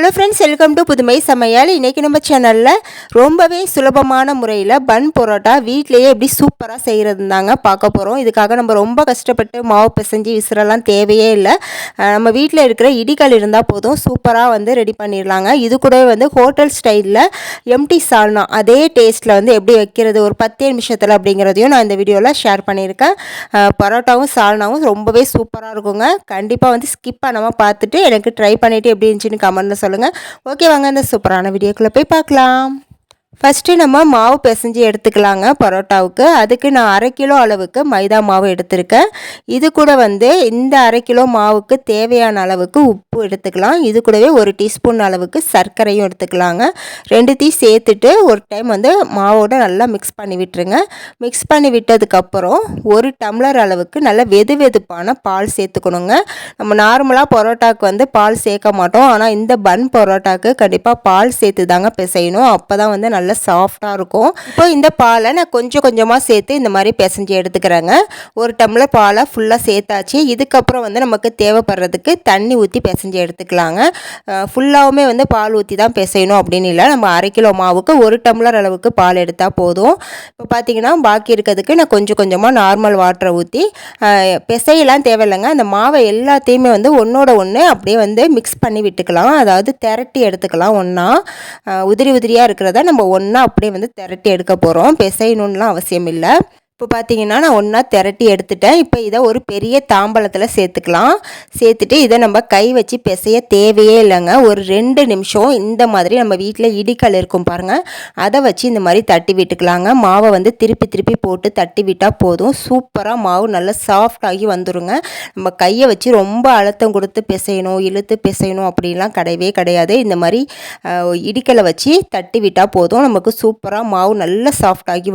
Hello friends welcome to புதுமை சமையல் இன்றைக்கி நம்ம சேனலில் ரொம்பவே சுலபமான முறையில் பன் பரோட்டா வீட்டிலேயே எப்படி சூப்பராக செய்கிறது தாங்க பார்க்க போகிறோம் இதுக்காக நம்ம ரொம்ப கஷ்டப்பட்டு மாவு பிசைஞ்சு விசிறலாம் தேவையே இல்லை. நம்ம வீட்டில் இருக்கிற இடிகள் இருந்தால் போதும். சூப்பராக வந்து ரெடி பண்ணிடலாங்க. இது கூடவே வந்து ஹோட்டல் ஸ்டைலில் எம்டி சால்னா அதே டேஸ்ட்டில் வந்து எப்படி வைக்கிறது ஒரு பத்தே நிமிஷத்தில் அப்படிங்கிறதையும் நான் இந்த வீடியோவில் ஷேர் பண்ணியிருக்கேன். பரோட்டாவும் சால்னாவும் ரொம்பவே சூப்பராக இருக்குங்க. கண்டிப்பாக வந்து ஸ்கிப் பண்ணாமல் பார்த்துட்டு எனக்கு ட்ரை பண்ணிவிட்டு எப்படி இருந்துச்சுன்னு கமெண்ட்டில் சொல்லுங்கள் ஓகே வாங்க இந்த சூப்பரான வீடியோக்குள்ளே போய் பார்க்கலாம். ஃபஸ்ட்டு நம்ம மாவு பிசைஞ்சு எடுத்துக்கலாங்க பரோட்டாவுக்கு. அதுக்கு நான் அரை கிலோ அளவுக்கு மைதா மாவு எடுத்திருக்கேன். இது கூட வந்து இந்த அரை கிலோ மாவுக்கு தேவையான அளவுக்கு உப்பு எடுத்துக்கலாம். இது கூடவே ஒரு டீஸ்பூன் அளவுக்கு சர்க்கரையும் எடுத்துக்கலாங்க. ரெண்டுத்தையும் சேர்த்துட்டு ஒரு டைம் வந்து மாவோட நல்லா மிக்ஸ் பண்ணி விட்டுருங்க. மிக்ஸ் பண்ணி விட்டதுக்கப்புறம் ஒரு டம்ளர் அளவுக்கு நல்ல வெது வெதுப்பான பால் சேர்த்துக்கணுங்க. நம்ம நார்மலாக பரோட்டாக்கு வந்து பால் சேர்க்க மாட்டோம். ஆனால் இந்த பன் பரோட்டாக்கு கண்டிப்பாக பால் சேர்த்து தாங்க பிசையணும். அப்போ தான் வந்து நல்லா சாஃப்டாக இருக்கும். இப்போ இந்த பாலை நான் கொஞ்சம் கொஞ்சமாக சேர்த்து இந்த மாதிரி பிசைஞ்சு எடுத்துக்கிறேங்க. ஒரு டம்ளர் பாலை ஃபுல்லாக சேர்த்தாச்சு. இதுக்கப்புறம் வந்து நமக்கு தேவைப்படுறதுக்கு தண்ணி ஊற்றி பிசைஞ்சு எடுத்துக்கலாங்க. ஃபுல்லாகவுமே வந்து பால் ஊற்றி தான் பிசையணும் அப்படின்னு இல்லை. நம்ம அரை கிலோ மாவுக்கு ஒரு டம்ளர் அளவுக்கு பால் எடுத்தால் போதும். இப்போ பார்த்தீங்கன்னா பாக்கி இருக்கிறதுக்கு நான் கொஞ்சம் கொஞ்சமாக நார்மல் வாட்டரை ஊற்றி பிசையெல்லாம் தேவையில்லைங்க. அந்த மாவை எல்லாத்தையுமே வந்து ஒன்றோட ஒன்று அப்படியே வந்து மிக்ஸ் பண்ணி விட்டுக்கலாம். அதாவது திரட்டி எடுத்துக்கலாம் ஒன்றா உதிரி உதிரியாக இருக்கிறத நம்ம ஒன்றா அப்படியே வந்து திரட்டி எடுக்க போகிறோம் பிசையணுன்னுலாம் அவசியம் இல்லை இப்போ பார்த்தீங்கன்னா நான் ஒன்றா திரட்டி எடுத்துட்டேன். இப்போ இதை ஒரு பெரிய தாம்பலத்தில் சேர்த்துக்கலாம். சேர்த்துட்டு இதை நம்ம கை வச்சு பிசைய தேவையே இல்லைங்க. ஒரு ரெண்டு நிமிஷம் இந்த மாதிரி நம்ம வீட்டில் இடிக்கல் இருக்கும் பாருங்கள் அதை வச்சு இந்த மாதிரி தட்டி விட்டுக்கலாங்க. மாவை வந்து திருப்பி திருப்பி போட்டு தட்டி விட்டால் போதும். சூப்பராக மாவு நல்லா சாஃப்ட் ஆகி வந்துருங்க. நம்ம கையை வச்சு ரொம்ப அழுத்தம் கொடுத்து பிசையணும் இழுத்து பிசையணும் அப்படின்லாம் கிடையவே கிடையாது. இந்த மாதிரி இடிக்கலை வச்சு தட்டி விட்டால் போதும். நமக்கு சூப்பராக மாவு நல்லா சாஃப்ட் ஆகி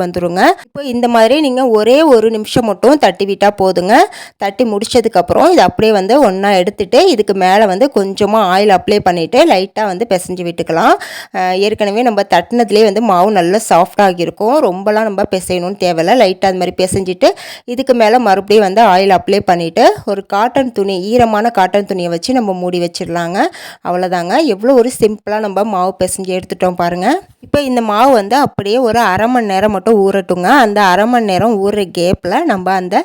இப்போ இந்த மாதிரி நீங்கள் ஒரே ஒரு நிமிஷம் மட்டும் தட்டி விட்டால் போதுங்க. தட்டி முடிச்சதுக்கப்புறம் இதை அப்படியே வந்து ஒன்றா எடுத்துகிட்டு இதுக்கு மேலே வந்து கொஞ்சமாக ஆயில் அப்ளை பண்ணிவிட்டு லைட்டாக வந்து பிசைஞ்சு விட்டுக்கலாம். ஏற்கனவே நம்ம தட்டினதுலேயே வந்து மாவு நல்லா சாஃப்டாக இருக்கும். ரொம்பலாம் நம்ம பிசையணும்னு தேவையில்லை. லைட்டாக அது மாதிரி பிசைஞ்சிட்டு இதுக்கு மேலே மறுபடியும் வந்து ஆயில் அப்ளை பண்ணிவிட்டு ஒரு காட்டன் துணி ஈரமான காட்டன் துணியை வச்சு நம்ம மூடி வச்சிடலாங்க. அவ்வளோதாங்க எவ்வளோ ஒரு சிம்பிளாக நம்ம மாவு பிசைஞ்சு எடுத்துட்டோம் பாருங்கள் இப்போ இந்த மாவு வந்து அப்படியே ஒரு அரை மணி நேரம் மட்டும் ஊறட்டுங்க. அந்த அரை மணி நேரம் ஊறுற கேப்பில் நம்ம அந்த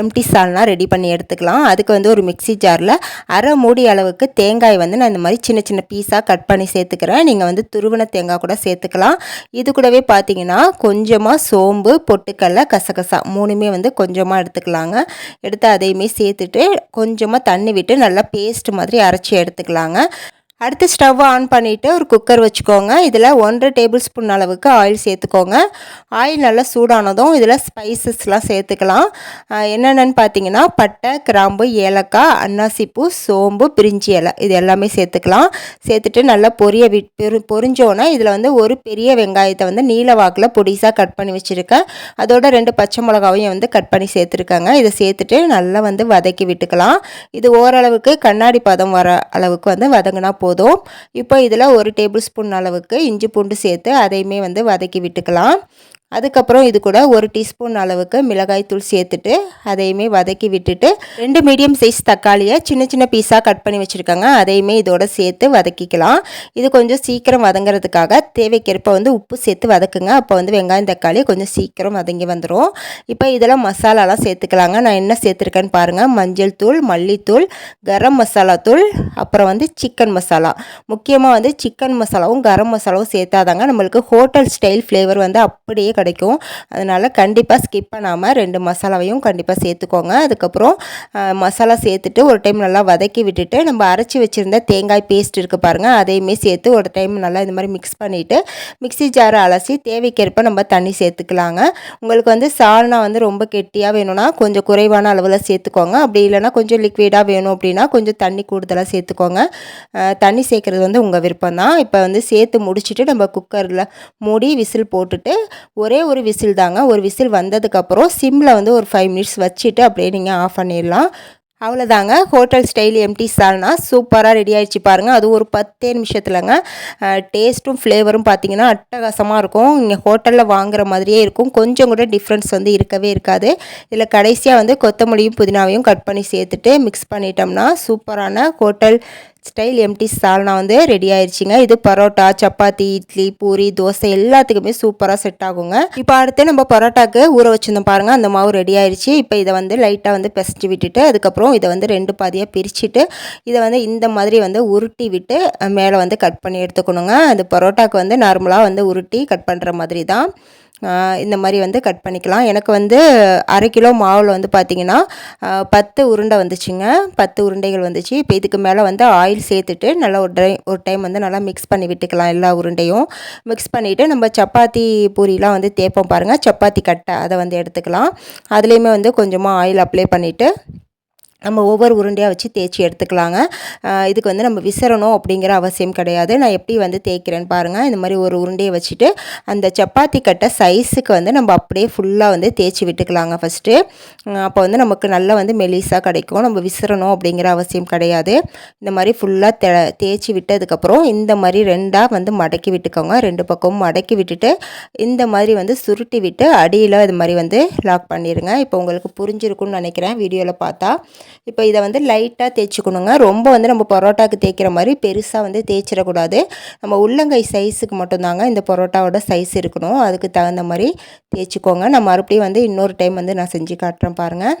எம்டி சால்னா ரெடி பண்ணி எடுத்துக்கலாம். அதுக்கு வந்து ஒரு மிக்ஸி ஜாரில் அரை மூடி அளவுக்கு தேங்காய் வந்து நான் இந்த மாதிரி சின்ன சின்ன பீஸாக கட் பண்ணி சேர்த்துக்கிறேன். நீங்கள் வந்து துருவன தேங்காய் கூட சேர்த்துக்கலாம். இது கூடவே பார்த்தீங்கன்னா கொஞ்சமாக சோம்பு பொட்டுக்கடலை கசகசா மூணுமே வந்து கொஞ்சமாக எடுத்துக்கலாங்க. எடுத்து அதையுமே சேர்த்துட்டு கொஞ்சமாக தண்ணி விட்டு நல்லா பேஸ்ட் மாதிரி அரைச்சி எடுத்துக்கலாங்க. அடுத்து ஸ்டவ் ஆன் பண்ணிவிட்டு ஒரு குக்கர் வச்சுக்கோங்க. இதில் ஒன்றரை டேபிள் ஸ்பூன் அளவுக்கு ஆயில் சேர்த்துக்கோங்க. ஆயில் நல்லா சூடானதும் இதில் ஸ்பைசஸ்லாம் சேர்த்துக்கலாம். என்னென்னு பார்த்தீங்கன்னா பட்டை கிராம்பு ஏலக்காய் அன்னாசிப்பூ சோம்பு பிரிஞ்சி இலை இது எல்லாமே சேர்த்துக்கலாம். சேர்த்துட்டு நல்லா பொரிய விட் பொரி பொரிஞ்சோன்னே இதில் வந்து ஒரு பெரிய வெங்காயத்தை வந்து நீல வாக்கில் பொடிசாக கட் பண்ணி வச்சுருக்கேன். அதோட ரெண்டு பச்சை மிளகாவையும் வந்து கட் பண்ணி சேர்த்துருக்காங்க. இதை சேர்த்துட்டு நல்லா வந்து வதக்கி விட்டுக்கலாம். இது ஓரளவுக்கு கண்ணாடி பதம் வர அளவுக்கு வந்து வதங்கினா போதும். போதும். இப்போ இதில் ஒரு டேபிள் ஸ்பூன் அளவுக்கு இஞ்சி பூண்டு சேர்த்து அதையுமே வந்து வதக்கி விட்டுக்கலாம். அதுக்கப்புறம் இது கூட ஒரு டீஸ்பூன் அளவுக்கு மிளகாய் தூள் சேர்த்துட்டு அதையுமே வதக்கி விட்டுட்டு ரெண்டு மீடியம் சைஸ் தக்காளியை சின்ன சின்ன பீஸாக கட் பண்ணி வச்சுருக்காங்க. அதையுமே இதோட சேர்த்து வதக்கிக்கலாம். இது கொஞ்சம் சீக்கிரம் வதங்குறதுக்காக தேவைக்கேற்ப வந்து உப்பு சேர்த்து வதக்குங்க. அப்போ வந்து வெங்காயம் தக்காளி கொஞ்சம் சீக்கிரம் வதங்கி வந்துடும் இப்போ இதெல்லாம் மசாலாலாம் சேர்த்துக்கலாங்க. நான் என்ன சேர்த்துருக்கேன்னு பாருங்கள் மஞ்சள் தூள் மல்லித்தூள் கரம் மசாலா தூள் அப்புறம் வந்து சிக்கன் மசாலா. முக்கியமாக வந்து சிக்கன் மசாலாவும் கரம் மசாலாவும் சேர்த்தாதாங்க நம்மளுக்கு ஹோட்டல் ஸ்டைல் ஃப்ளேவர் வந்து அப்படியே கிடைக்கும். அதனால் கண்டிப்பாக ஸ்கிப் பண்ணாமல் ரெண்டு மசாலாவையும் கண்டிப்பாக சேர்த்துக்கோங்க. அதுக்கப்புறம் மசாலா சேர்த்துட்டு ஒரு டைம் நல்லா வதக்கி விட்டுட்டு நம்ம அரைச்சி வச்சுருந்த தேங்காய் பேஸ்ட் இருக்குது பாருங்கள் அதையுமே சேர்த்து ஒரு டைம் நல்லா இந்த மாதிரி மிக்ஸ் பண்ணிவிட்டு மிக்ஸி ஜாரை அலசி தேவைக்கேற்ப நம்ம தண்ணி சேர்த்துக்கலாங்க. உங்களுக்கு வந்து சால்னா வந்து ரொம்ப கெட்டியாக வேணும்னா கொஞ்சம் குறைவான அளவில் சேர்த்துக்கோங்க. அப்படி இல்லைன்னா கொஞ்சம் லிக்விடாக வேணும் அப்படின்னா கொஞ்சம் தண்ணி கூடுதலாக சேர்த்துக்கோங்க. தண்ணி சேர்க்குறது வந்து உங்கள் விருப்பம் தான் இப்போ வந்து சேர்த்து முடிச்சுட்டு நம்ம குக்கரில் மூடி விசில் போட்டுட்டு ஒரு ஒரே ஒரு விசில் தாங்க. ஒரு விசில் வந்ததுக்கப்புறம் சிம்மில் வந்து ஒரு ஃபைவ் மினிட்ஸ் வச்சுட்டு அப்படியே நீங்கள் ஆஃப் பண்ணிடலாம். அவ்வளோதாங்க ஹோட்டல் ஸ்டைல் எம்டி சால்னா சூப்பராக ரெடி ஆகிடுச்சு பாருங்கள் அது ஒரு பத்தே நிமிஷத்துலங்க. டேஸ்ட்டும் ஃப்ளேவரும் பார்த்தீங்கன்னா அட்டகாசமாக இருக்கும். இங்கே ஹோட்டலில் வாங்குற மாதிரியே இருக்கும். கொஞ்சம் கூட டிஃப்ரென்ஸ் வந்து இருக்கவே இருக்காது. இதில் கடைசியாக வந்து கொத்தமல்லியும் புதினாவையும் கட் பண்ணி சேர்த்துட்டு மிக்ஸ் பண்ணிட்டோம்னா சூப்பரான ஹோட்டல் ஸ்டைல் எம்டி சால்னா வந்து ரெடி ஆயிடுச்சுங்க இது பரோட்டா சப்பாத்தி இட்லி பூரி தோசை எல்லாத்துக்குமே சூப்பராக செட் ஆகுங்க. இப்போ அடுத்து நம்ம பரோட்டாக்கு ஊற வச்சுருந்தோம் பாருங்கள் அந்த மாவு ரெடி ஆயிடுச்சு இப்போ இதை வந்து லைட்டாக வந்து பிசைஞ்சு விட்டுட்டு அதுக்கப்புறம் இதை வந்து ரெண்டு பாதியாக பிரிச்சுட்டு இதை வந்து இந்த மாதிரி வந்து உருட்டி விட்டு மேலே வந்து கட் பண்ணி எடுத்துக்கணுங்க. அந்த பரோட்டாக்கு வந்து நார்மலாக வந்து உருட்டி கட் பண்ணுற மாதிரி தான் இந்த மாதிரி வந்து கட் பண்ணிக்கலாம். எனக்கு வந்து அரை கிலோ மாவில் வந்து பார்த்திங்கன்னா பத்து உருண்டை வந்துச்சுங்க. பத்து உருண்டைகள் வந்துச்சு. இப்போ இதுக்கு மேலே வந்து ஆயில் சேர்த்துட்டு நல்லா ஒரு டை ஒரு டைம் வந்து நல்லா மிக்ஸ் பண்ணி விட்டுக்கலாம் எல்லா உருண்டையும். மிக்ஸ் பண்ணிவிட்டு நம்ம சப்பாத்தி பூரிலாம் வந்து தேய்ப்போம் பாருங்கள் சப்பாத்தி கட்டை அதை வந்து எடுத்துக்கலாம். அதுலேயுமே வந்து கொஞ்சமாக ஆயில் அப்ளை பண்ணிவிட்டு நம்ம ஒவ்வொரு உருண்டையாக வச்சு தேய்ச்சி எடுத்துக்கலாங்க. இதுக்கு வந்து நம்ம விசிறணும் அப்படிங்கிற அவசியம் கிடையாது. நான் எப்படி வந்து தேய்க்கிறேன்னு பாருங்கள் இந்த மாதிரி ஒரு உருண்டையை வச்சுட்டு அந்த சப்பாத்தி கட்டை சைஸுக்கு வந்து நம்ம அப்படியே ஃபுல்லாக வந்து தேய்ச்சி விட்டுக்கலாங்க ஃபஸ்ட்டு அப்போ வந்து நமக்கு நல்லா வந்து மெலிசாக கிடைக்கும். நம்ம விசிறணும் அப்படிங்கிற அவசியம் கிடையாது. இந்த மாதிரி ஃபுல்லாக தே தேய்ச்சி விட்டதுக்கப்புறம் இந்த மாதிரி ரெண்டாக வந்து மடக்கி விட்டுக்கோங்க. ரெண்டு பக்கமும் மடக்கி விட்டுட்டு இந்த மாதிரி வந்து சுருட்டி விட்டு அடியில் இது மாதிரி வந்து லாக் பண்ணிடுங்க இப்போ உங்களுக்கு புரிஞ்சிருக்குன்னு நினைக்கிறேன். வீடியோவில் பார்த்தா இப்போ இதை வந்து லைட்டாக தேய்ச்சிக்கணுங்க. ரொம்ப வந்து நம்ம பரோட்டாவுக்கு தேய்க்கிற மாதிரி பெருசாக வந்து தேய்ச்சிடக்கூடாது. நம்ம உள்ளங்கை சைஸுக்கு மட்டும்தாங்க இந்த பரோட்டாவோட சைஸ் இருக்கணும். அதுக்கு தகுந்த மாதிரி தேய்ச்சிக்கோங்க. நான் மறுபடியும் வந்து இன்னொரு டைம் வந்து நான் செஞ்சு காட்டுறேன் பாருங்கள்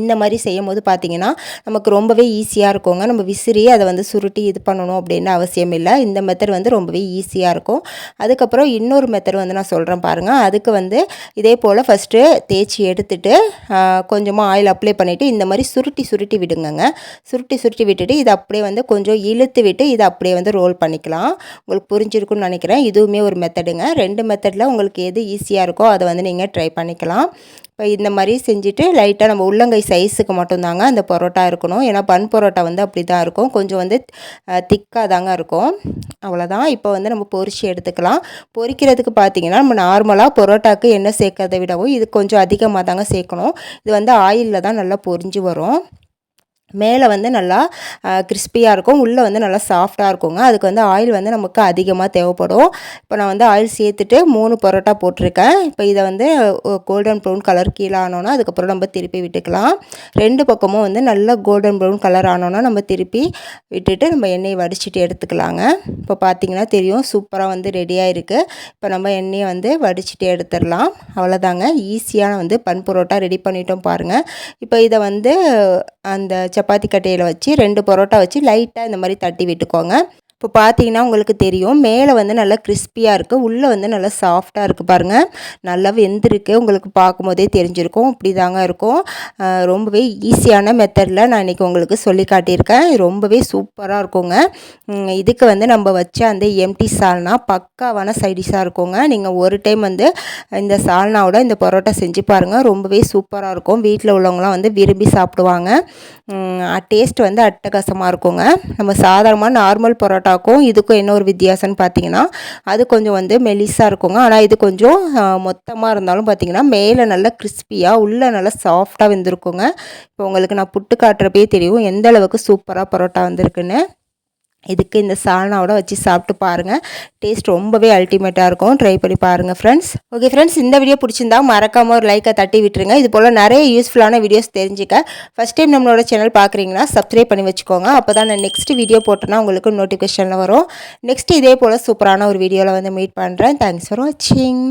இந்த மாதிரி செய்யும் போது பார்த்திங்கன்னா நமக்கு ரொம்பவே ஈஸியாக இருக்குங்க. நம்ம விசிறி அதை வந்து சுருட்டி இது பண்ணணும் அப்படின்னு அவசியம் இல்லை. இந்த மெத்தட் வந்து ரொம்பவே ஈஸியாக இருக்கும். அதுக்கப்புறம் இன்னொரு மெத்தட் வந்து நான் சொல்கிறேன் பாருங்கள் அதுக்கு வந்து இதே போல் ஃபஸ்ட்டு தேய்ச்சி எடுத்துட்டு கொஞ்சமாக ஆயில் அப்ளை பண்ணிவிட்டு இந்த மாதிரி சுருட்டி சுருட்டி விடுங்கங்க. சுருட்டி சுருட்டி விட்டுட்டு இதை அப்படியே வந்து கொஞ்சம் இழுத்து விட்டு இதை அப்படியே வந்து ரோல் பண்ணிக்கலாம். உங்களுக்கு புரிஞ்சிருக்குன்னு நினைக்கிறேன். இதுவுமே ஒரு மெத்தடுங்க ரெண்டு மெத்தடில் உங்களுக்கு எது ஈஸியாக இருக்கோ அதை வந்து நீங்கள் ட்ரை பண்ணிக்கலாம். இப்போ இந்த மாதிரி செஞ்சுட்டு லைட்டாக நம்ம உள்ளங்க சைஸுக்கு மட்டும்தாங்க அந்த பரோட்டா இருக்கணும். ஏன்னா பன் பரோட்டா வந்து அப்படி தான் இருக்கும். கொஞ்சம் வந்து திக்காக தாங்க இருக்கும். அவ்வளோதான் இப்போ வந்து நம்ம பொரிச்சு எடுத்துக்கலாம். பொரிக்கிறதுக்கு பார்த்தீங்கன்னா நம்ம நார்மலாக பரோட்டாக்கு எண்ணெய் சேர்க்கறதை விடவும் இது கொஞ்சம் அதிகமாக தாங்க சேர்க்கணும். இது வந்து ஆயிலில் தான் நல்லா பொரிஞ்சு வரும். மேலே வந்து நல்லா கிறிஸ்பியாக இருக்கும். உள்ளே வந்து நல்லா சாஃப்டாக இருக்குங்க. அதுக்கு வந்து ஆயில் வந்து நமக்கு அதிகமாக தேவைப்படும். இப்போ நான் வந்து ஆயில் சேர்த்துட்டு மூணு பரோட்டா போட்டிருக்கேன். இப்போ இதை வந்து கோல்டன் ப்ரௌன் கலர் கீழே ஆனோன்னா அதுக்கப்புறம் நம்ம திருப்பி விட்டுக்கலாம். ரெண்டு பக்கமும் வந்து நல்லா கோல்டன் ப்ரௌன் கலர் ஆனோன்னா நம்ம திருப்பி விட்டுட்டு நம்ம எண்ணெயை வடிச்சிட்டு எடுத்துக்கலாங்க. இப்போ பார்த்திங்கன்னா தெரியும் சூப்பராக வந்து ரெடியாக இருக்குது இப்போ நம்ம எண்ணெயை வந்து வடிச்சிட்டு எடுத்துடலாம். அவ்வளோதாங்க. ஈஸியான வந்து பன் பரோட்டா ரெடி பண்ணிட்டோம் பாருங்கள் இப்போ இதை வந்து அந்த சப்பாத்தி கட்டையில் வச்சு ரெண்டு பரோட்டா வச்சு லைட்டாக இந்த மாதிரி தட்டி விட்டுக்கோங்க. இப்போ பார்த்தீங்கன்னா உங்களுக்கு தெரியும் மேலே வந்து நல்லா கிறிஸ்பியாக இருக்குது உள்ளே வந்து நல்லா சாஃப்டாக இருக்குது பாருங்கள் நல்லா வெந்திருக்கு உங்களுக்கு பார்க்கும்போதே தெரிஞ்சிருக்கும் இப்படி தாங்க இருக்கும் ரொம்பவே ஈஸியான மெத்தடில் நான் இன்றைக்கி உங்களுக்கு சொல்லி காட்டியிருக்கேன். ரொம்பவே சூப்பராக இருக்குங்க. இதுக்கு வந்து நம்ம வச்ச அந்த எம்டி சால்னா பக்காவான சைடிஷாக இருக்குங்க. நீங்கள் ஒரு டைம் வந்து இந்த சால்னாவோட இந்த பரோட்டா செஞ்சு பாருங்கள் ரொம்பவே சூப்பராக இருக்கும். வீட்டில் உள்ளவங்களாம் வந்து விரும்பி சாப்பிடுவாங்க. டேஸ்ட் வந்து அட்டகாசமாக இருக்குங்க. நம்ம சாதாரணமாக நார்மல் பரோட்டா பரோட்டாக்கும் இதுக்கும் என்ன ஒரு வித்தியாசம்னு பார்த்தீங்கன்னா அது கொஞ்சம் வந்து மெலிசாக இருக்குங்க. ஆனால் இது கொஞ்சம் மொத்தமாக இருந்தாலும் பார்த்தீங்கன்னா மேலே நல்லா கிறிஸ்பியாக உள்ளே நல்லா சாஃப்டாக வெந்திருக்குங்க. இப்போ உங்களுக்கு நான் புட்டு காட்டுறப்பே தெரியும் எந்த அளவுக்கு சூப்பராக பரோட்டா வந்திருக்குன்னு. இதுக்கு இந்த சால்னாவோட வச்சு சாப்பிட்டு பாருங்கள் டேஸ்ட் ரொம்பவே அல்டிமேட்டாக இருக்கும். ட்ரை பண்ணி பாருங்கள் ஃப்ரெண்ட்ஸ் ஓகே ஃப்ரெண்ட்ஸ் இந்த வீடியோ பிடிச்சிருந்தா மறக்காமல் ஒரு லைக்கை தட்டி விட்டுருங்க. இது போல் நிறைய யூஸ்ஃபுல்லான வீடியோஸ் தெரிஞ்சுக்க. ஃபஸ்ட் டைம் நம்மளோட சேனல் பார்க்குறீங்கன்னா சப்ஸ்கிரைப் பண்ணி வச்சுக்கோங்க. அப்போ தான் நான் நெக்ஸ்ட் வீடியோ போட்டேன்னா உங்களுக்கு நோட்டிஃபிகேஷனில் வரும். நெக்ஸ்ட் இதே போல் சூப்பரான ஒரு வீடியோவில் வந்து மீட் பண்ணுறேன் தேங்க்ஸ் ஃபார் வாட்சிங்